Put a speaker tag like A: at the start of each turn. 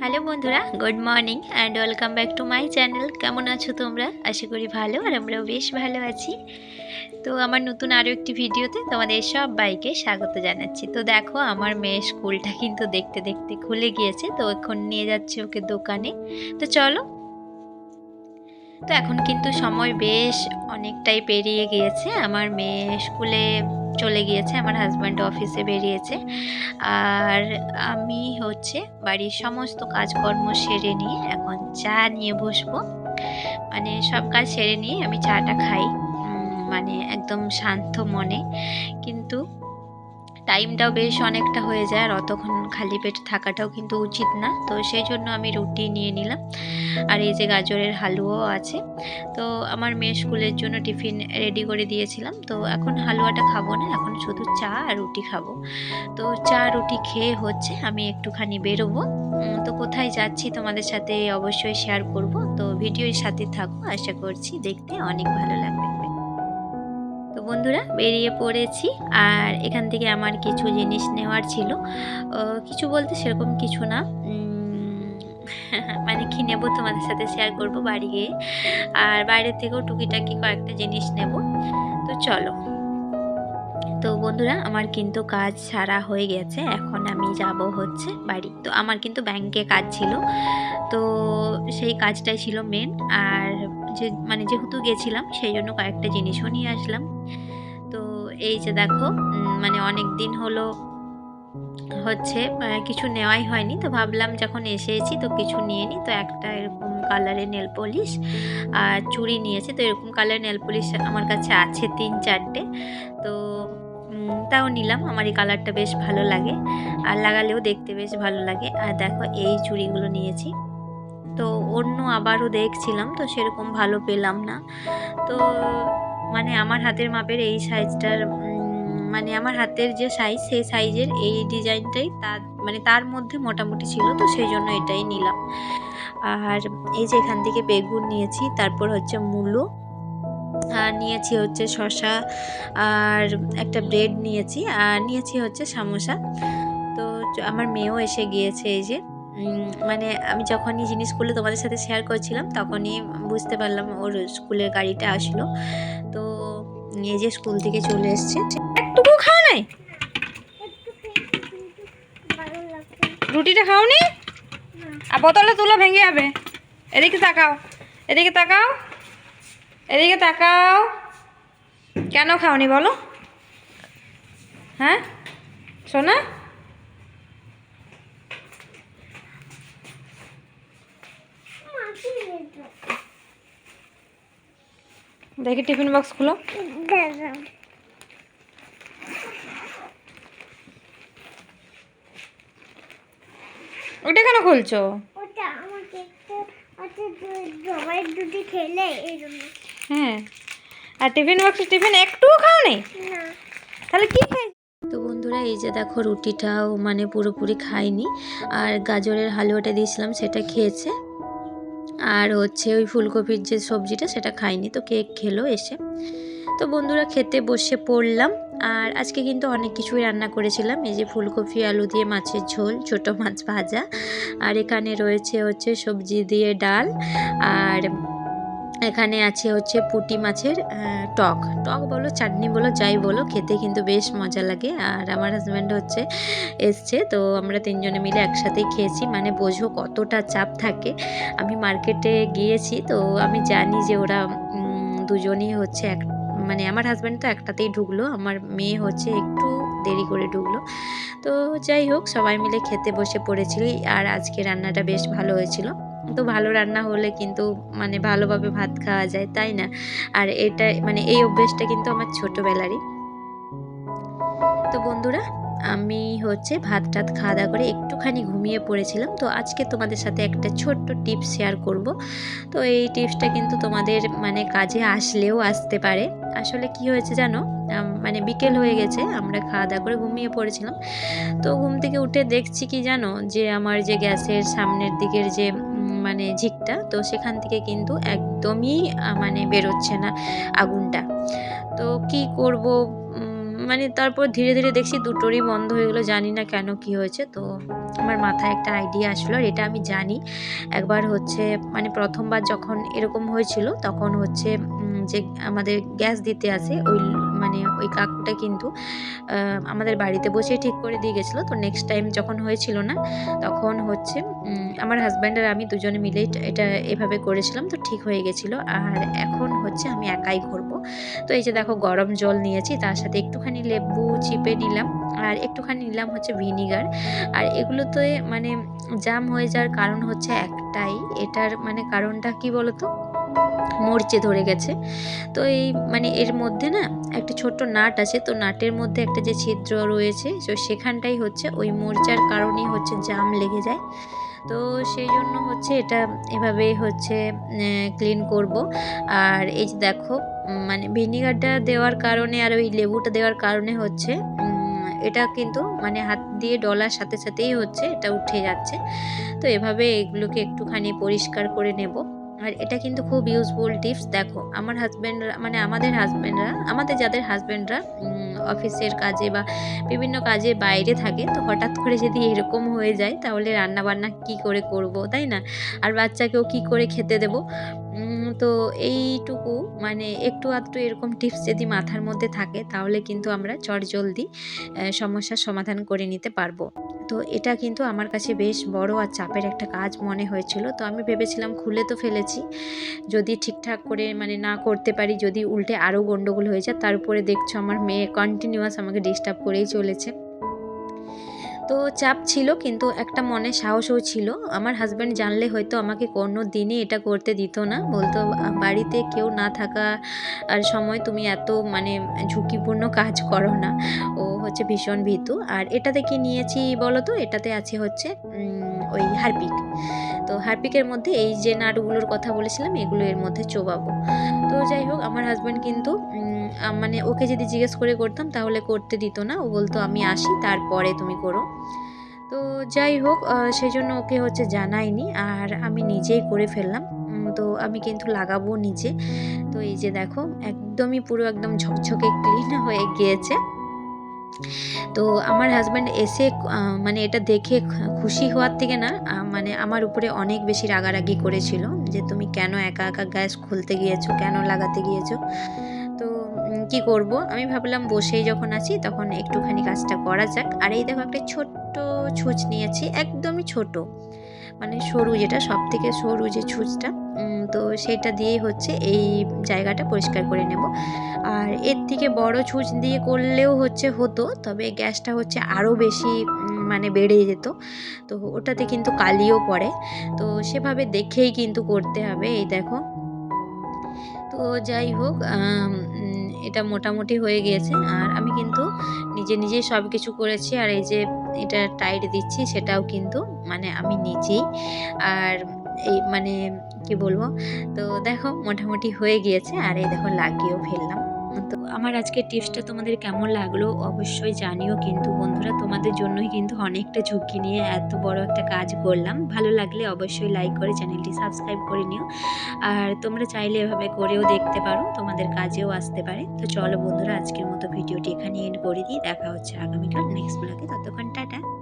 A: Hello বন্ধুরা, good morning and welcome back to my channel কেমন আছো তোমরা? আশা করি ভালো আর আমরাও বেশ ভালো আছি। তো আমার নতুন আরও একটি ভিডিওতে তোমাদের সব বাইকে স্বাগত জানাচ্ছি। তো দেখো, আমার মেয়ে স্কুলটা কিন্তু দেখতে দেখতে খুলে গিয়েছে। তো এখন নিয়ে যাচ্ছে ওকে দোকানে। তো চলো। তো এখন কিন্তু সময় বেশ অনেকটাই পেরিয়ে গিয়েছে। আমার মেয়ে স্কুলে চলে গিয়েছে, আমার হাজব্যান্ড অফিসে বেরিয়েছে। আর আমি হচ্ছে বাড়ির সমস্ত কাজকর্ম সেরে নিয়ে এখন চা নিয়ে বসবো। মানে সব কাজ সেরে নিয়ে আমি চাটা খাই মানে একদম শান্ত মনে। কিন্তু টাইমটাও বেশ অনেকটা হয়ে যায় আর অতক্ষণ খালি পেটে থাকাটাও কিন্তু উচিত না। তো সেই জন্য আমি রুটি নিয়ে নিলাম। আর এই যে গাজরের হালুয়াও আছে। তো আমার মেয়ে স্কুলের জন্য টিফিন রেডি করে দিয়েছিলাম। তো এখন হালুয়াটা খাব না, এখন শুধু চা আর রুটি খাব। তো চা, রুটি খেয়ে হচ্ছে, আমি একটুখানি বেরোবো। তো কোথায় যাচ্ছি তোমাদের সাথে অবশ্যই শেয়ার করব। তো ভিডিওর সাথে থাকো, আশা করছি দেখতে অনেক ভালো লাগবে। বন্ধুরা, বেরিয়ে পড়েছি। আর এখান থেকে আমার কিছু জিনিস নেওয়ার ছিল। কিছু বলতে সেরকম কিছু না। মানে কি নেব তোমাদের সাথে শেয়ার করব বাড়ি গিয়ে। আর বাইরে থেকেও টুকিটাকি কয়েকটা জিনিস নেব। তো চলো। তো বন্ধুরা, আমার কিন্তু কাজ সারা হয়ে গেছে। এখন আমি যাব হচ্ছে বাড়ি। তো আমার কিন্তু ব্যাংকে কাজ ছিল। তো সেই কাজটাই ছিল মেন আর যে মানে যেহেতু গেছিলাম, সেই জন্য কয়েকটা জিনিসও নিয়ে আসলাম। তো এই যে দেখো মানে অনেক দিন হলো হচ্ছে কিছু নেওয়াই হয়নি। তো ভাবলাম যখন এসেছি তো কিছু নিয়ে নিই তো একটা এরকম কালারের নেল পলিশ আর চুড়ি নিয়েছি। তো এরকম কালারের নেল পলিশ আমার কাছে আছে তিন চারটে। তো তাও নিলাম। আমার এই কালারটা বেশ ভালো লাগে। আর লাগালেও দেখতে বেশ ভালো লাগে। আর দেখো এই চুড়িগুলো নিয়েছি। তো অন্য আবারও দেখছিলাম, তো সেরকম ভালো পেলাম না। তো মানে আমার হাতের মাপের এই সাইজটার মানে আমার হাতের যে সাইজ, সেই সাইজের এই ডিজাইনটাই তার মানে তার মধ্যে মোটামুটি ছিল, তো সেই জন্য এটাই নিলাম। আর এই যে এখান থেকে বেগুন নিয়েছি, তারপর হচ্ছে মূলো, আর নিয়েছি হচ্ছে শশা আর একটা ব্রেড নিয়েছি, আর নিয়েছি হচ্ছে সামোসা। তো আমার মেয়েও এসে গিয়েছে এই যে মানে আমি যখনই জিনিসগুলো তোমাদের সাথে শেয়ার করছিলাম, তখনই বুঝতে পারলাম ওর স্কুলের গাড়িটা আসলো। তো এই যে স্কুল থেকে চলে এসছে। একটুকু খাও নাই? রুটিটা খাও নি? আর বোতলে তুলো, ভেঙে যাবে। এদিকে তাকাও এদিকে তাকাও এদিকে তাকাও। কেন খাওনি বলো? হ্যাঁ? শোনা? দেখি টিফিন বক্স খুলো। ওটা কেন খুলছো? হ্যাঁ। আর টিফিন বক্সে টিফিন একটুও তাহলে কি খাই তো বন্ধুরা এই যে দেখো রুটিটাও মানে পুরোপুরি খাইনি। আর গাজরের হালুয়াটা দিয়েছিলাম সেটা খেয়েছে। আর হচ্ছে ওই ফুলকপির যে সবজিটা সেটা খাইনি, তো কেক খেলো এসে। তো বন্ধুরা খেতে বসে পড়লাম, আর আজকে কিন্তু অনেক কিছুই রান্না করেছিলাম। এই যে ফুলকপি, আলু দিয়ে মাছের ঝোল, ছোট মাছ ভাজা, আর এখানে রয়েছে হচ্ছে সবজি দিয়ে ডাল, আর এখানে আছে হচ্ছে পুঁটি মাছের টক। টক বলো, চাটনি বলো, যাই বলো, খেতে কিন্তু বেশ মজা লাগে। আর আমার হাজব্যান্ড হচ্ছে এসছে, তো আমরা তিনজনে মিলে একসাথেই খেয়েছি। মানে বোঝো কতটা চাপ থাকে। আমি মার্কেটে গিয়েছি, তো আমি জানি যে ওরা দুজনই হচ্ছে এক মানে আমার হাজব্যান্ড তো একটাতেই ঢুকলো, আমার মেয়ে হচ্ছে একটু দেরি করে ঢুকলো। তো যাই হোক, সবাই মিলে খেতে বসে পড়েছিলি আর আজকে রান্নাটা বেশ ভালো হয়েছিল। তো ভালো রান্না হলে কিন্তু মানে ভালোভাবে ভাত খাওয়া যায়, তাই না? আর এটা মানে এই অভ্যেসটা কিন্তু আমার ছোটোবেলারই। তো বন্ধুরা, আমি হচ্ছে ভাত টাত খাওয়া দাওয়া করে একটুখানি ঘুমিয়ে পড়েছিলাম। তো আজকে তোমাদের সাথে একটা ছোট্ট টিপস শেয়ার করব। তো এই টিপসটা কিন্তু তোমাদের মানে কাজে আসলেও আসতে পারে। আসলে কি হয়েছে জানো? মানে বিকেল হয়ে গেছে, আমরা খাওয়া দাওয়া করে ঘুমিয়ে পড়েছিলাম। তো ঘুম থেকে উঠে দেখছি কি জানো? যে আমার যে গ্যাসের সামনের দিকের যে মানে ঝিকটা, তো সেখান থেকে কিন্তু একদমই মানে বেরোচ্ছে না আগুনটা। তো কি করব? মানে তারপর ধীরে ধীরে দেখছি দুটোরই বন্ধ হয়ে গেলো, জানি না কেন কি হয়েছে। তো আমার মাথায় একটা আইডিয়া আসলো আর এটা আমি জানি। একবার হচ্ছে মানে প্রথমবার যখন এরকম হয়েছিল, তখন হচ্ছে যে আমাদের গ্যাস দিতে আসে, ওই মানে ওই কাকুটা কিন্তু আমাদের বাড়িতে বসে ঠিক করে দিয়ে গেছিল। তো নেক্সট টাইম যখন হয়েছিল না, তখন হচ্ছে আমার হাজব্যান্ড আর আমি দুজনে মিলেই এটা এভাবে করেছিলাম। তো ঠিক হয়ে গেছিল। আর এখন হচ্ছে আমি একাই করব তো এই যে দেখো গরম জল নিয়েছি, তার সাথে একটুখানি লেবু চিপে নিলাম। আর একটুখানি নিলাম হচ্ছে ভিনিগার। আর এগুলোতে মানে জাম হয়ে যাওয়ার কারণ হচ্ছে একটাই, এটার মানে কারণটা কি বলতো? মরচে ধরে গেছে। তো এই মানে এর মধ্যে না একটা ছোট্ট নাট আছে, তো নাটের মধ্যে একটা যে ছিদ্র রয়েছে, তো সেখানটাই হচ্ছে ওই মরচার কারণেই হচ্ছে জাম লেগে যায়। তো সেই জন্য হচ্ছে এটা এভাবে হচ্ছে ক্লিন করব। আর এই যে দেখো মানে ভিনিগারটা দেওয়ার কারণে আর ওই লেবুটা দেওয়ার কারণে হচ্ছে এটা কিন্তু মানে হাত দিয়ে ডলার সাথে সাথেই হচ্ছে, এটা উঠে যাচ্ছে। তো এভাবে এগুলোকে একটুখানি পরিষ্কার করে নেব। আর এটা কিন্তু খুব ইউজফুল টিপস দেখো, আমার হাজব্যান্ডরা মানে আমাদের হাজব্যান্ডরা আমাদের যাদের হাজব্যান্ডরা অফিসের কাজে বা বিভিন্ন কাজে বাইরে থাকে, তো হঠাৎ করে যদি এরকম হয়ে যায়, তাহলে রান্না বান্না কি করে করব, তাই না? আর বাচ্চাকেও কি করে খেতে দেব? তো এইটুকু মানে একটু আধটু এরকম টিপস যদি মাথার মধ্যে থাকে, তাহলে কিন্তু আমরা চটজলদি সমস্যার সমাধান করে নিতে পারব। তো এটা কিন্তু আমার কাছে বেশ বড় আর চাপের একটা কাজ মনে হয়েছিল। তো আমি ভেবেছিলাম খুলে তো ফেলেছি। যদি ঠিকঠাক করে মানে না করতে পারি, যদি উল্টে আরও গন্ডগোল হয়ে যায়, তার উপরে দেখছ আমার মেয়ে কন্টিনিউয়াস আমাকে ডিস্টার্ব করেই চলেছে। তো চাপ ছিল, কিন্তু একটা মনে সাহসও ছিল। আমার হাজব্যান্ড জানলে হয়তো আমাকে কোনো দিনই এটা করতে দিত না। বলতো, বাড়িতে কেউ না থাকা আর সময় তুমি এত মানে ঝুঁকিপূর্ণ কাজ করো না। ও হচ্ছে ভীষণ ভীতু। আর এটাতে কি নিয়েছি বলো তো এটাতে আছে হচ্ছে ওই হারপিক। তো হারপিকের মধ্যে এই যে নাটগুলোর কথা বলেছিলাম, এগুলো এর মধ্যে চোবাবো। তো যাই হোক, আমার হাজব্যান্ড কিন্তু মানে ওকে যদি জিজ্ঞেস করে করতাম, তাহলে করতে দিত না। ও বলতো, আমি আসি, তারপরে তুমি করো। তো যাই হোক সেই জন্য ওকে হচ্ছে জানাইনি আর আমি নিজেই করে ফেললাম। তো আমি কিন্তু লাগাবো নিজে। তো এই যে দেখো, একদমই পুরো একদম ঝকঝকে ক্লিন হয়ে গিয়েছে। তো আমার হাজব্যান্ড এসে মানে এটা দেখে খুশি হওয়ার থেকে না মানে আমার উপরে অনেক বেশি রাগারাগি করেছিল যে তুমি কেন একা একা গ্যাস খুলতে গিয়েছো, কেন লাগাতে গিয়েছো? কি করব? আমি ভাবলাম বসেই যখন আছি তখন একটুখানি কাজটা করা যাক। আর এই দেখো একটা ছোট্ট ছুঁচ নিয়েছি, একদমই ছোট। মানে সরু যেটা সব থেকে সরু যে ছুঁচটা তো সেটা দিয়েই হচ্ছে এই জায়গাটা পরিষ্কার করে নেব। আর এর থেকে বড় ছুঁচ দিয়ে করলেও হচ্ছে হতো, তবে গ্যাসটা হচ্ছে আরও বেশি মানে বেড়ে যেত। তো ওটাতে কিন্তু কালিও পড়ে। তো সেভাবে দেখেই কিন্তু করতে হবে, এই দেখো। তো যাই হোক এটা মোটামুটি হয়ে গিয়েছে। আর আমি কিন্তু নিজে নিজেই সব কিছু করেছি আর এই যে এটা টাইট দিচ্ছি সেটাও কিন্তু মানে আমি নিজেই। আর এই মানে কি বলব? তো দেখো মোটামুটি হয়ে গিয়েছে আর এই দেখো লাগিয়েও ফেললাম। আমার আজকের টিপসটা তোমাদের কেমন লাগল অবশ্যই জানিও কিন্তু বন্ধুরা। তোমাদের জন্যই কিন্তু অনেকটা ঝুঁকি নিয়ে এত বড় একটা কাজ করলাম। ভালো লাগলে অবশ্যই লাইক করে চ্যানেলটি সাবস্ক্রাইব করে নিও। আর তোমরা চাইলে এভাবে করেও দেখতে পারো, তোমাদের কাজেও আসতে পারে। তো চলো বন্ধুরা, আজকের মতো ভিডিওটি এখানে এন্ড করে দিই। দেখা হচ্ছে আগামীকাল নেক্সট ব্লগে ততক্ষণ টাটা।